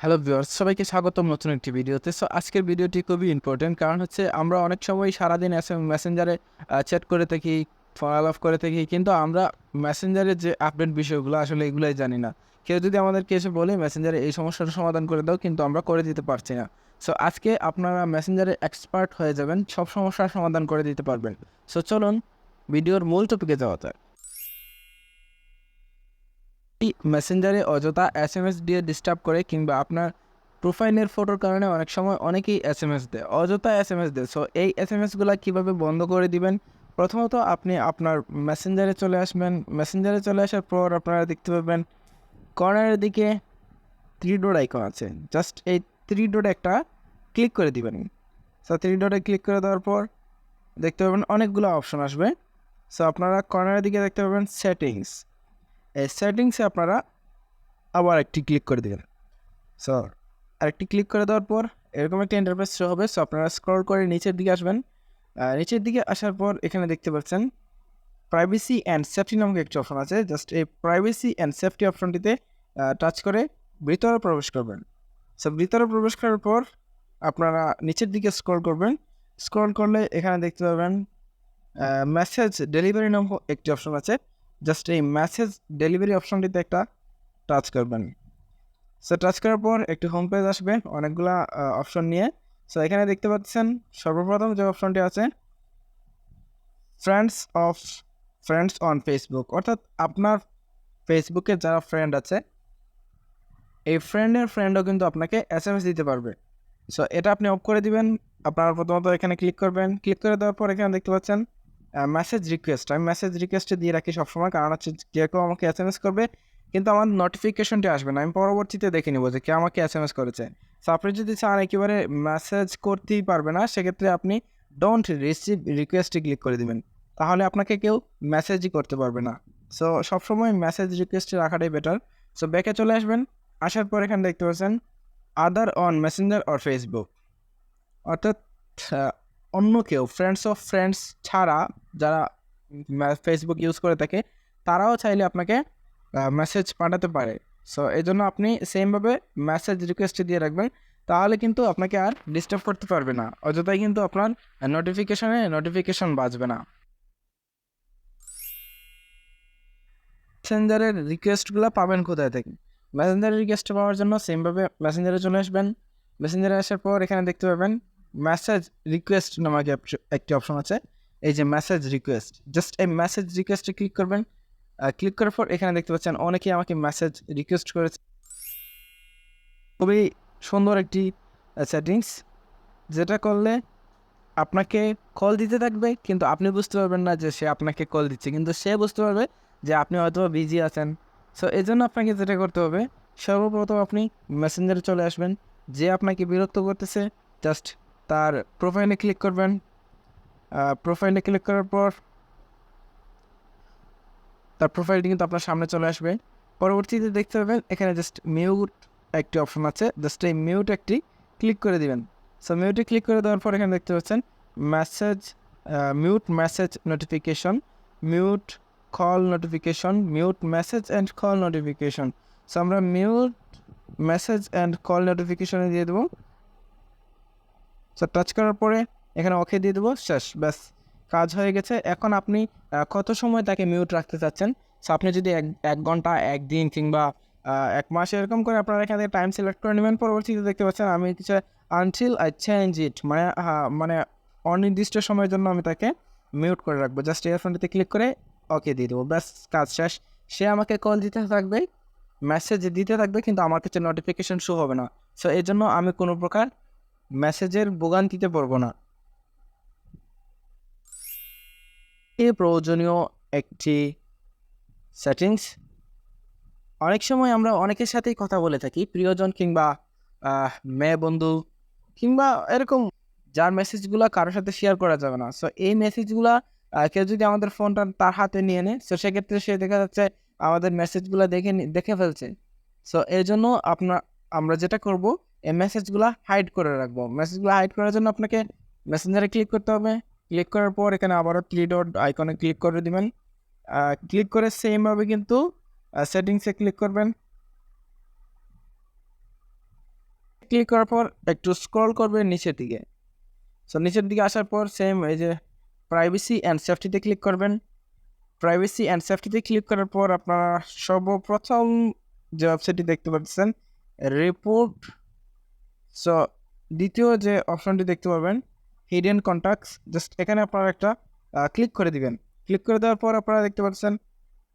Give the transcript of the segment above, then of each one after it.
Hello viewers সবাইকে স্বাগতম নতুন একটি ভিডিওতে। সো আজকের ভিডিওটি খুবই ইম্পর্টেন্ট কারণ হচ্ছে আমরা অনেক সময় সারাদিন মেসেঞ্জারে চ্যাট করে থাকি ফলো আপ করে থাকি, কিন্তু আমরা মেসেঞ্জারের যে আপডেট বিষয়গুলো, আসলে এগুলোই জানি না। কেউ যদি আমাদেরকে এসে বলে মেসেঞ্জারে এই সমস্যাটা সমাধান করে দাও, কিন্তু আমরা করে দিতে পারছি না। সো আজকে আপনারা মেসেঞ্জারে এক্সপার্ট হয়ে যাবেন, সব সমস্যার সমাধান করে দিতে পারবেন। সো চলুন, ভিডিওর মূল টপিকে যাওয়া এই মেসেঞ্জারে অযথা এস এম এস দিয়ে ডিস্টার্ব করে কিংবা আপনার প্রোফাইলের ফটোর কারণে অনেক সময় অনেকেই এস এম এস দেয়, অযথা এস এম এস দেয়। সো এই এস এম এসগুলো কীভাবে বন্ধ করে দিবেন? প্রথমত আপনি আপনার মেসেঞ্জারে চলে আসবেন। মেসেঞ্জারে চলে আসার পর আপনারা দেখতে পাবেন কর্নারের দিকে থ্রি ডোর আইকন আছে। জাস্ট এই থ্রি ডট একটা ক্লিক করে দিবেন। সো থ্রি ডটে ক্লিক করে দেওয়ার পর দেখতে পাবেন অনেকগুলো অপশন আসবে। সো আপনারা কর্নারের দিকে দেখতে পাবেন সেটিংস সেটিংসে আপনারা আবার একটি ক্লিক করে দেবেন। সো আরেকটি ক্লিক করে দেওয়ার পর এরকম একটা ইন্টারফেস শো হবে। সো আপনারা স্ক্রল করে নিচের দিকে আসবেন। নিচের দিকে আসার পর এখানে দেখতে পাচ্ছেন প্রাইভেসি অ্যান্ড সেফটি নামক একটি অপশন আছে। জাস্ট এই প্রাইভেসি অ্যান্ড সেফটি অপশনটিতে টাচ করে ভিতরে প্রবেশ করবেন। সো ভিতরে প্রবেশ করার পর আপনারা নিচের দিকে স্ক্রল করবেন। স্ক্রল করলে এখানে দেখতে পাবেন মেসেজ ডেলিভারি নামক একটি অপশন আছে। জাস্ট এই মেসেজ ডেলিভারি অপশনটিতে একটা টাচ করবেন। সো টাচ করার পর একটি হোম পেজ আসবে অনেকগুলা অপশন নিয়ে। সো এখানে দেখতে পাচ্ছেন সর্বপ্রথম যে অপশনটি আছে friends of friends on Facebook অর্থাৎ আপনার ফেসবুকে যারা ফ্রেন্ড আছে, এই ফ্রেন্ডের ফ্রেন্ডও কিন্তু আপনাকে এস এম এস দিতে পারবে। সো এটা আপনি অফ করে দিবেন, আপনার প্রথমত এখানে ক্লিক করবেন। ক্লিক করে দেওয়ার পর এখানে দেখতে পাচ্ছেন মেসেজ রিকোয়েস্ট আমি মেসেজ রিকোয়েস্টে দিয়ে রাখি সবসময়, কারণ হচ্ছে কেউ কেউ আমাকে এস এম এস করবে, কিন্তু আমার নোটিফিকেশনটি আসবে না। আমি পরবর্তীতে দেখে নিব যে কে আমাকে এস এম এস করেছে। সো আপনি যদি চান একেবারে মেসেজ করতেই পারবে না, সেক্ষেত্রে আপনি ডোন্ট রিসিভ রিকোয়েস্টে ক্লিক করে দিবেন। তাহলে আপনাকে কেউ মেসেজই করতে পারবে না। সো সবসময় মেসেজ রিকোয়েস্টে রাখাটাই বেটার সো ব্যাকে চলে আসবেন, আসার পর এখানে দেখতে পাচ্ছেন other on messenger or Facebook অর্থাৎ অন্য কেউ ফ্রেন্ডস অফ ফ্রেন্ডস ছাড়া যারা ফেসবুক ইউজ করে থাকে, তারাও চাইলে আপনাকে মেসেজ পাঠাতে পারে। সো এই জন্য আপনি সেমভাবে মেসেজ রিকোয়েস্ট দিয়ে রাখবেন, তাহলে কিন্তু আপনাকে আর ডিস্টার্ব করতে পারবে না। অযথাই কিন্তু আপনার নোটিফিকেশানে নোটিফিকেশান বাজবে না। মেসেঞ্জারের রিকোয়েস্টগুলো পাবেন কোথায় থেকে? মেসেঞ্জারের রিকোয়েস্ট পাওয়ার জন্য সেমভাবে মেসেঞ্জারে চলে আসবেন। মেসেঞ্জারে আসার পর এখানে দেখতে পাবেন মেসেজ রিকোয়েস্ট এক- একটি অপশন আছে। এই যে মেসেজ রিকোয়েস্ট জাস্ট এই মেসেজ রিকোয়েস্টে ক্লিক করবেন। ক্লিক করার পর এখানে দেখতে পাচ্ছেন অনেকেই আমাকে মেসেজ রিকোয়েস্ট করেছে। খুবই সুন্দর একটি সেটিংস যেটা করলে আপনাকে কল দিতে থাকবে, কিন্তু আপনি বুঝতে পারবেন না যে সে আপনাকে কল দিচ্ছে। কিন্তু সে বুঝতে পারবে যে আপনি হয়তো বিজি আছেন। সো এই জন্য আপনাকে যেটা করতে হবে, সর্বপ্রথম আপনি মেসেঞ্জারে চলে আসবেন। যে আপনাকে বিরক্ত করতেছে জাস্ট তার প্রোফাইলে ক্লিক করবেন। প্রোফাইলে ক্লিক করার পর তার প্রোফাইলটি কিন্তু আপনার সামনে চলে আসবে। পরবর্তীতে দেখতে পাবেন, এখানে জাস্ট মিউট একটি অপশন আছে। জাস্ট এই মিউট একটি ক্লিক করে দিবেন। সো মিউটে ক্লিক করে দেওয়ার পর এখানে দেখতে পাচ্ছেন message mute message notification mute call notification mute message and call notification so আমরা মিউট মেসেজ অ্যান্ড কল নোটিফিকেশনে দিয়ে দেবো। সো টাচ করার পরে এখানে ওকে দিয়ে দেবো শেষ ব্যাস। কাজ হয়ে গেছে। এখন আপনি কত সময় তাকে মিউট রাখতে চাচ্ছেন? সো আপনি যদি এক এক ঘণ্টা একদিন কিংবা এক মাস এরকম করে আপনারা এখান থেকে টাইম সিলেক্ট করে নেবেন পরবর্তীতে দেখতে পাচ্ছেন আমি কিছু আনটিল আই চেঞ্জ ইট মানে হ্যাঁ, মানে অনির্দিষ্ট সময়ের জন্য আমি তাকে মিউট করে রাখব। জাস্ট ইয়ারফোনটিতে ক্লিক করে ওকে দিয়ে দেবো। ব্যাস কাজ শেষ। সে আমাকে কল দিতে থাকবে মেসেজ দিতে থাকবে কিন্তু আমার কাছে নোটিফিকেশন শো হবে না। সো এই জন্য আমি কোনো প্রকার মেসেজের ভোগান্তিতে পড়ব না। এ প্রয়োজনীয় একটি সেটিংস অনেক সময় আমরা অনেকের সাথেই কথা বলে থাকি, প্রিয়জন কিংবা মেয়ে বন্ধু কিংবা এরকম যার মেসেজগুলো কারোর সাথে শেয়ার করা যাবে না। সো এই মেসেজগুলো কেউ যদি আমাদের ফোনটা তার হাতে নিয়ে নেয় সো সেক্ষেত্রে সে দেখা যাচ্ছে আমাদের মেসেজগুলো দেখে দেখে ফেলছে। সো এই জন্য আপনার আমরা যেটা করব এই মেসেজগুলো হাইড করে রাখব। মেসেজগুলো হাইড করার জন্য আপনাকে মেসেঞ্জারে ক্লিক করতে হবে। ক্লিক করার পর এখানে আবারও থ্রি ডট আইকনে ক্লিক করে দেবেন। ক্লিক করে সেমভাবে কিন্তু সেটিংসে ক্লিক করবেন। ক্লিক করার পর একটু স্ক্রল করবেন নিচের দিকে। সো নিচের দিকে আসার পর সেম এই যে প্রাইভেসি অ্যান্ড সেফটিতে ক্লিক করবেন। প্রাইভেসি অ্যান্ড সেফটিতে ক্লিক করার পর আপনারা সর্বপ্রথম যে ওয়েবসাইটটি দেখতে পাচ্ছেন রিপোর্ট সো দ্বিতীয় যে অপশনটি দেখতে পাবেন হিডেন কন্ট্যাক্টস জাস্ট এখানে আপনারা একটা ক্লিক করে দিবেন। ক্লিক করে দেওয়ার পর আপনারা দেখতে পাচ্ছেন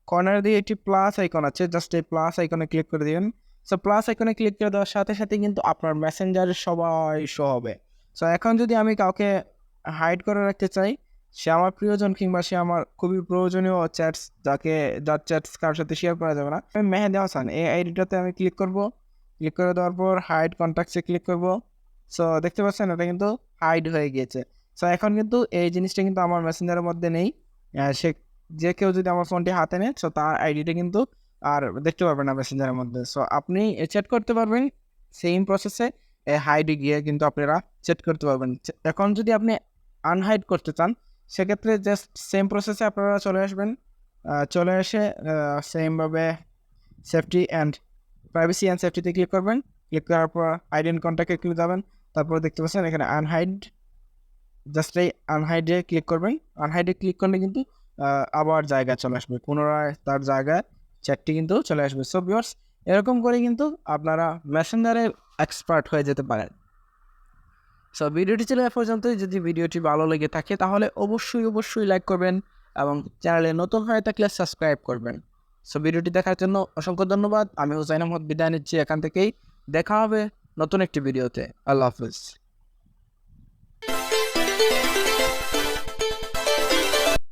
কর্নার দিয়ে একটি প্লাস আইকন আছে জাস্ট এই প্লাস আইকনে ক্লিক করে দিবেন। সো প্লাস আইকনে ক্লিক করে দেওয়ার সাথে সাথে কিন্তু আপনার মেসেঞ্জারে সবাই শো হবে। সো এখন যদি আমি কাউকে হাইড করে রাখতে চাই, সে আমার প্রিয়জন কিংবা সে আমার খুবই প্রয়োজনীয় চ্যাটস যাকে, যার চ্যাটস কারোর সাথে শেয়ার করা যাবে না, আমি মেহেদি হাসান, এই আইডিটাতে আমি ক্লিক করব। ক্লিক করে দেওয়ার পর হাইড কন্ট্যাক্টসে ক্লিক করব। সো দেখতে পাচ্ছেন এটা কিন্তু হাইড হয়ে গিয়েছে। সো এখন কিন্তু এই জিনিসটা কিন্তু আমার মেসেঞ্জারের মধ্যে নেই। সে যে কেউ যদি আমার ফোনটি হাতে নেয় সো তার আইডিটা কিন্তু আর দেখতে পারবেন না মেসেঞ্জারের মধ্যে। সো আপনি চ্যাট করতে পারবেন সেম প্রসেসে হাইডে গিয়ে কিন্তু আপনারা চ্যাট করতে পারবেন। এখন যদি আপনি আনহাইড করতে চান, সেক্ষেত্রে জাস্ট সেম প্রসেসে আপনারা চলে আসবেন। চলে এসে সেমভাবে সেফটি অ্যান্ড প্রাইভেসি অ্যান্ড সেফটিতে ক্লিক করবেন। ক্লিক করার পর আইডেন্ট কন্ট্যাক্টে ক্লিক যাবেন তারপর দেখতে পাচ্ছেন এখানে আনহাইড জাস্ট এই আনহাইডে ক্লিক করবেন। আনহাইডে ক্লিক করলে কিন্তু আবার জায়গা চলে আসবে। পুনরায় তার জায়গায় চ্যাটটি কিন্তু চলে আসবে। সো ভিউয়ার্স এরকম করে কিন্তু আপনারা মেসেঞ্জারে এক্সপার্ট হয়ে যেতে পারেন। সো ভিডিওটি ছিল এ পর্যন্তই। যদি ভিডিওটি ভালো লেগে থাকে, তাহলে অবশ্যই অবশ্যই লাইক করবেন এবং চ্যানেলে নতুন হয়ে থাকলে সাবস্ক্রাইব করবেন। সো ভিডিওটি দেখার জন্য অসংখ্য ধন্যবাদ। আমি হুসাইন আহমদ, বিদায় নিচ্ছি এখান থেকেই। দেখা হবে নতুন একটি ভিডিওতে আল্লাহ হাফিজ।